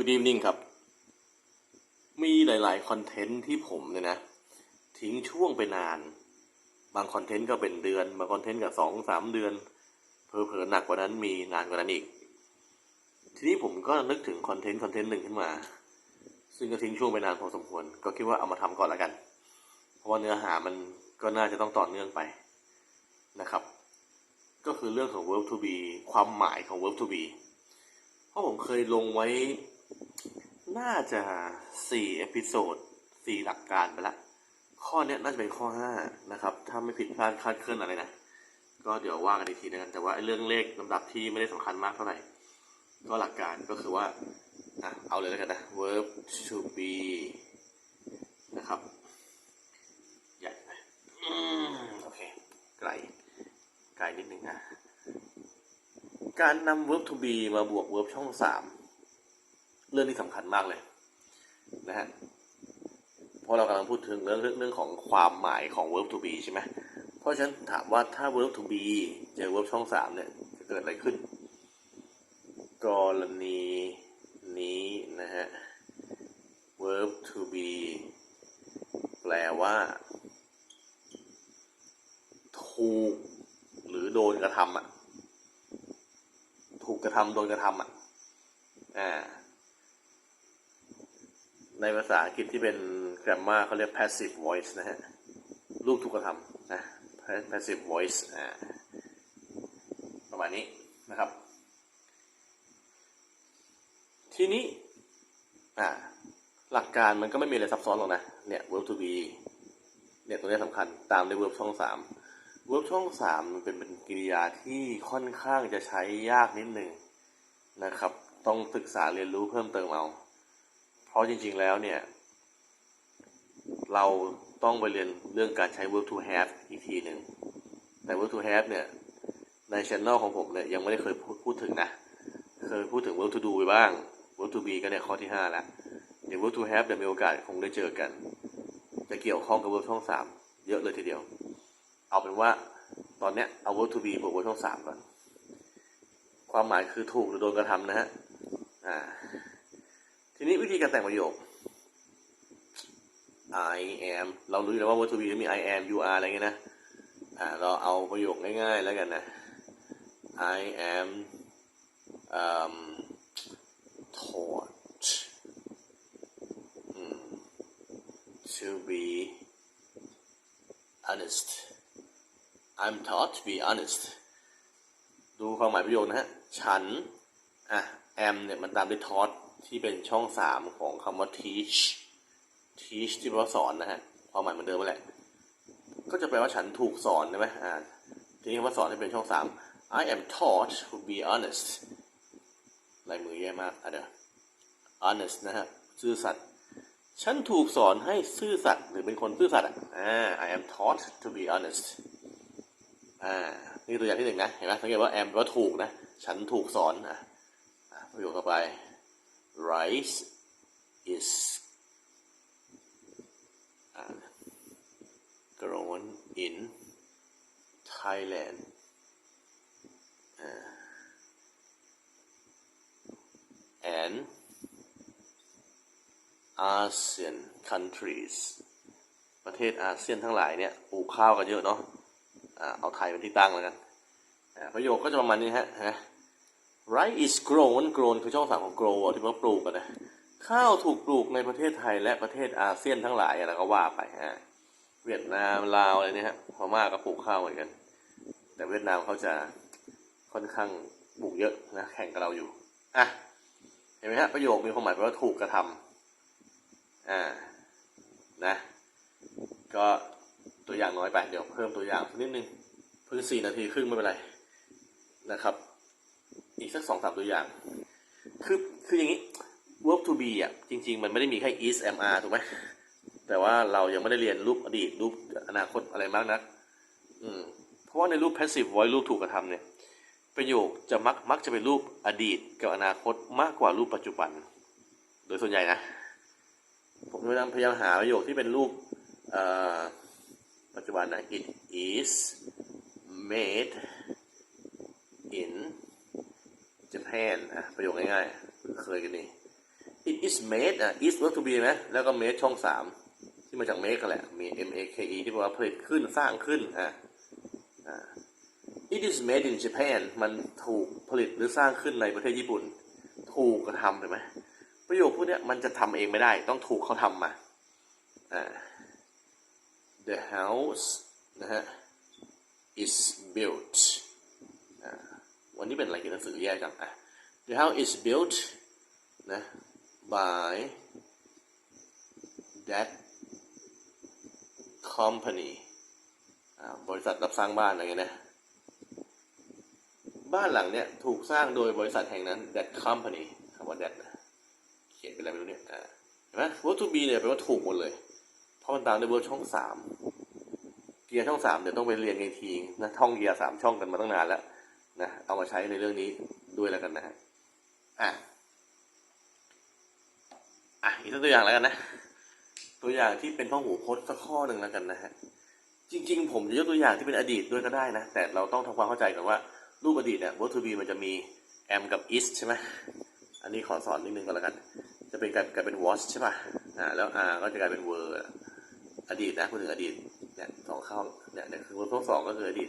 Good evening ครับ มีหลาย ๆ คอนเทนต์ที่ผมเนี่ยนะ ทิ้งช่วงไปนาน บางคอนเทนต์ก็เป็นเดือน บางคอนเทนต์ก็สองสามเดือน เพอเพอหนักกว่านั้นมีนานกว่านั้นอีก ทีนี้ผมก็นึกถึงคอนเทนต์คอนเทนต์หนึ่งขึ้นมา ซึ่งก็ทิ้งช่วงไปนานพอสมควร ก็คิดว่าเอามาทำก่อนแล้วกัน เพราะว่าเนื้อหามันก็น่าจะต้องต่อเนื่องไปนะครับ ก็คือเรื่องของ verb to be ความหมายของ verb to be เพราะผมเคยลงไว้ น่าจะสี่เอพิโซดสี่หลักการไปละ ข้อเนี้ยน่าจะเป็นข้อห้านะครับ ถ้าไม่ผิดพลาดคาดเคลื่อนอะไรนะ ก็เดี๋ยวว่ากันอีกทีนะกัน แต่ว่าเรื่องเลขลำดับที่ไม่ได้สำคัญมากเท่าไหร่ ก็หลักการก็คือว่าอะเอาเลยแล้วกันนะ verb to be นะครับใหญ่ไปอืมโอเค ไกล ไกลนิดนึงนะ การนำ verb to be มาบวก verb ช่องสาม รื่องที่สำคัญมากเลยนะฮะเพราะเรากำลังพูดถึงเรื่องเรื่องของความหมายของ verb to be ใช่ไหมเพราะฉะนั้นถามว่าถ้า verb to be เจอ verb ช่องสามเนี่ยจะเกิดอะไรขึ้น กรณีนี้นะฮะ verb to be แปลว่า ถูก หรือโดนกระทำอะถูกกระทำโดนกระทำอะ อ่า ในภาษาอังกฤษที่เป็น grammar เขาเรียก passive voice นะฮะลูกถูกกระทำนะ passive voice อ่าประมาณนี้นะครับ ทีนี้อ่าหลักการมันก็ไม่มีอะไรซับซ้อนหรอกนะเนี่ย verb to be เนี่ยตัวนี้สำคัญตามด้วย verb ช่องสาม verb ช่องสามมันเป็นเป็นกริยาที่ค่อนข้างจะใช้ยากนิดหนึ่งนะครับ ต้องศึกษาเรียนรู้เพิ่มเติมเอา เพราะจริงๆแล้วเนี่ย เราต้องไปเรียนเรื่องการใช้ verb to have อีกทีหนึ่ง แต่ verb to have เนี่ย ในช anel ของผมเนี่ยยังไม่ได้เคยพูดถึงนะ เคยพูดถึง verb to do ไปบ้าง verb to be ก็เนี่ยข้อที่ห้าแล้วเดี๋ยว verb to have เดี๋ยวมีโอกาสคงได้เจอกัน จะเกี่ยวข้องกับ verb ช่องสามเยอะเลยทีเดียว เอาเป็นว่าตอนเนี้ยเอา verb to be บวก verb ช่องสามก่อน ความหมายคือถูกหรือโดนกระทำนะฮะ อ่า ทีนี้วิธีการแต่งประโยค I am เรารู้อยู่แล้วว่า verb to be มี I am you are อะไรเงี้ยนะอ่าเราเอาประโยคง่าย ๆ แล้วกันนะ I am um, taught to be honest I'm taught to be honest ดูความหมายประโยคนะฮะ ฉัน อะ am เนี่ย มันตามด้วย taught ที่เป็นช่องสามของคำว่า teach teach ที่แปลว่าสอนนะฮะความหมายเหมือนเดิมแหละ ก็จะแปลว่าฉันถูกสอนใช่ไหมอ่าทีนี้คำว่าสอนที่เป็นช่องสาม I am taught to be honest ลายมือแย่มากอะเดี๋ยว honest นะฮะซื่อสัตย์ฉันถูกสอนให้ซื่อสัตย์หรือเป็นคนซื่อสัตย์อะอ่า I am taught to be honest อ่านี่ตัวอย่างที่หนึ่งนะ เห็นไหมสังเกตว่า am แปลว่าถูกนะ ฉันถูกสอนอะอะประโยคต่อไป rice is อ่า grown in Thailand อ่า and ASEAN countries ประเทศอาเซียนทั้งหลายเนี่ยปลูกข้าวกันเยอะเนาะอ่าเอาไทยเป็นที่ตั้งแล้วกันประโยคก็จะประมาณนี้ฮะฮะ rice is grown grown คือช่องสามของ grow ที่ว่าปลูกกันนะข้าวถูกปลูกในประเทศไทยและประเทศอาเซียนทั้งหลายอะไรก็ว่าไปฮะเวียดนามลาวอะไรเนี่ยฮะพม่าก็ปลูกข้าวเหมือนกัน แต่เวียดนามเขาจะค่อนข้างปลูกเยอะนะแข่งกับเราอยู่อะเห็นไหมฮะประโยคมีความหมายแปลว่าถูกกระทำอ่านะ ก็ตัวอย่างน้อยไปเดี๋ยวเพิ่มตัวอย่างสักนิดนึงเพิ่งสี่นาทีครึ่งไม่เป็นไรนะครับ อีกสักสองสามตัวอย่าง คือคืออย่างนี้ verb to be อะจริง ๆ มันไม่ได้มีแค่ is am are ถูกไหมแต่ว่าเรายังไม่ได้เรียนรูปอดีตรูปอนาคตอะไรมากนักอืมเพราะว่าในรูป passive voice รูปถูกกระทำเนี่ยประโยคจะมักมักจะเป็นรูปอดีตกับอนาคตมากกว่ารูปปัจจุบัน โดยส่วนใหญ่นะ ผมพยายามพยายามหาประโยคที่เป็นรูปปัจจุบันนะ it is made in Japan อะประโยคง่ายๆ เคยกันนี่ it is made อะ is verb to be ไหมแล้วก็ made ช่องสามที่มาจาก make กันแหละ มี m a k e ที่แปลว่าผลิตขึ้นสร้างขึ้นอะ it is made in Japan มันถูกผลิตหรือสร้างขึ้นในประเทศญี่ปุ่น ถูกกระทำเห็นไหมประโยคพวกเนี้ยมันจะทำเองไม่ได้ ต้องถูกเขาทำมาอ่า the house นะฮะ is built นนี้เป็นอะไรเกี่ยวกับหนังสือแยกจังอะ the house is built นะ by that company บริษัทรับสร้างบ้านอะไรเงี้ยนะ บ้านหลังเนี้ยถูกสร้างโดยบริษัทแห่งนั้น that company คำว่า that นะเขียนเป็นอะไรไม่รู้เนี่ยเห็นไหม verb to be เนี่ยแปลว่าถูกหมดเลย เพราะมันตามด้วย verb ช่องสามเกียร์ช่องสามเดี๋ยวต้องไปเรียนกันอีกทีนะท่องเกียร์สามช่องกันมาตั้งนานแล้ว นะเอามาใช้ในเรื่องนี้ด้วยแล้วกันนะฮะอะอะอีกตัวอย่างแล้วกันนะ ตัวอย่างที่เป็นพหูพจน์สักข้อหนึ่งแล้วกันนะฮะจริง ๆ ผมจะยกตัวอย่างที่เป็นอดีตด้วยก็ได้นะ แต่เราต้องทำความเข้าใจก่อนว่ารูปอดีตเนี่ย verb to be มันจะมี am กับ is ใช่ไหมอันนี้ขอสอนนิดนึงก็แล้วกัน จะเป็นกลายกลายเป็น was ใช่ป่ะอ่าแล้ว are ก็จะกลายเป็น were อดีตนะพูดถึงอดีตเนี่ยสองเข้าเนี่ยเนี่ยคือ verb ช่องสองก็คืออดีต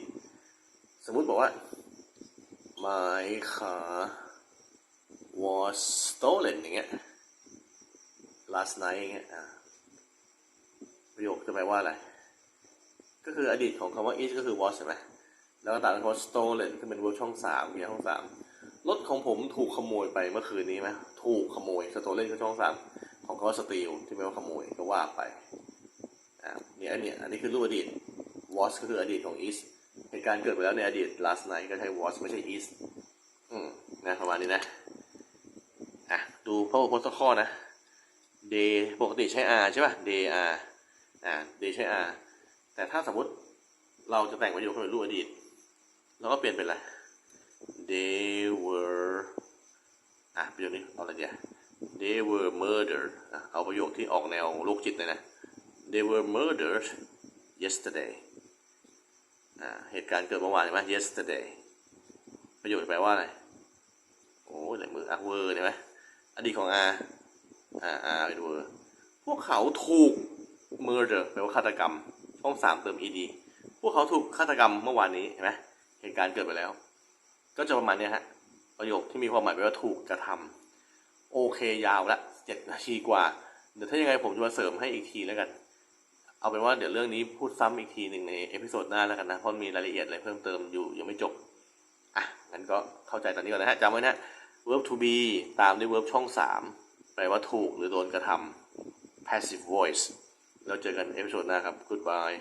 สมมุติบอกว่า my car was stolen อย่างเงี้ย last night อย่างเงี้ยประโยคจะแปลว่าอะไร ก็คืออดีตของคำว่า is ก็คือ was ใช่ไหมแล้วก็ตามด้วยคำว่า stolen ที่เป็น verb ช่องสามเกียช่องสามรถของผมถูกขโมยไปเมื่อคืนนี้ไหมถูกขโมย stolen คือช่องสามของคำว่า steal ที่แปลว่าขโมยก็ว่าไปอ่าเนี่ยอันเนี้ยอันนี้คือรูปอดีต was ก็คืออดีตของ is เหตุการณ์เกิดไปแล้วในอดีต last night ก็ใช้ was ไม่ใช่ is อืมนะประมาณนี้นะอะดูพระบทสักข้อนะ day ปกติใช้ r ใช่ป่ะ day r อ่า day ใช้ r แต่ถ้าสมมติเราจะแต่งประโยคให้เป็นรูปอดีตเราก็เปลี่ยนเป็นอะไร they were อะประโยคนี้เอาอะไรเดีย they were murdered อะเอาประโยคที่ออกแนวโรคจิตเลยนะ they were murdered yesterday เหตุการณ์เกิดเมื่อวานใช่ไหม yesterday ประโยคแปลว่าอะไร โอ้ยไหนมืออะ were ใช่ไหมอดีตของ are อ่า are เป็น were พวกเขาถูก murder แปลว่าฆาตกรรม ช่องสามเติม ed พวกเขาถูกฆาตกรรมเมื่อวานนี้เห็นไหมเหตุการณ์เกิดไปแล้ว ก็จะประมาณนี้ฮะ ประโยคที่มีความหมายแปลว่าถูกกระทำโอเคยาวละเจ็ดนาทีกว่า เดี๋ยวถ้ายังไงผมจะมาเสริมให้อีกทีแล้วกัน เอาเป็นว่าเดี๋ยวเรื่องนี้พูดซ้ำอีกทีหนึ่งในเอพิโซดหน้าแล้วกันนะ เพราะมีรายละเอียดอะไรเพิ่มเติมอยู่ยังไม่จบ อะ งั้นก็เข้าใจตอนนี้ก่อนนะฮะจำไว้นะ verb to be ตามด้วย verb ช่องสามแปลว่าถูกหรือโดนกระทำ passive voice แล้วเจอกันเอพิโซดหน้าครับ goodbye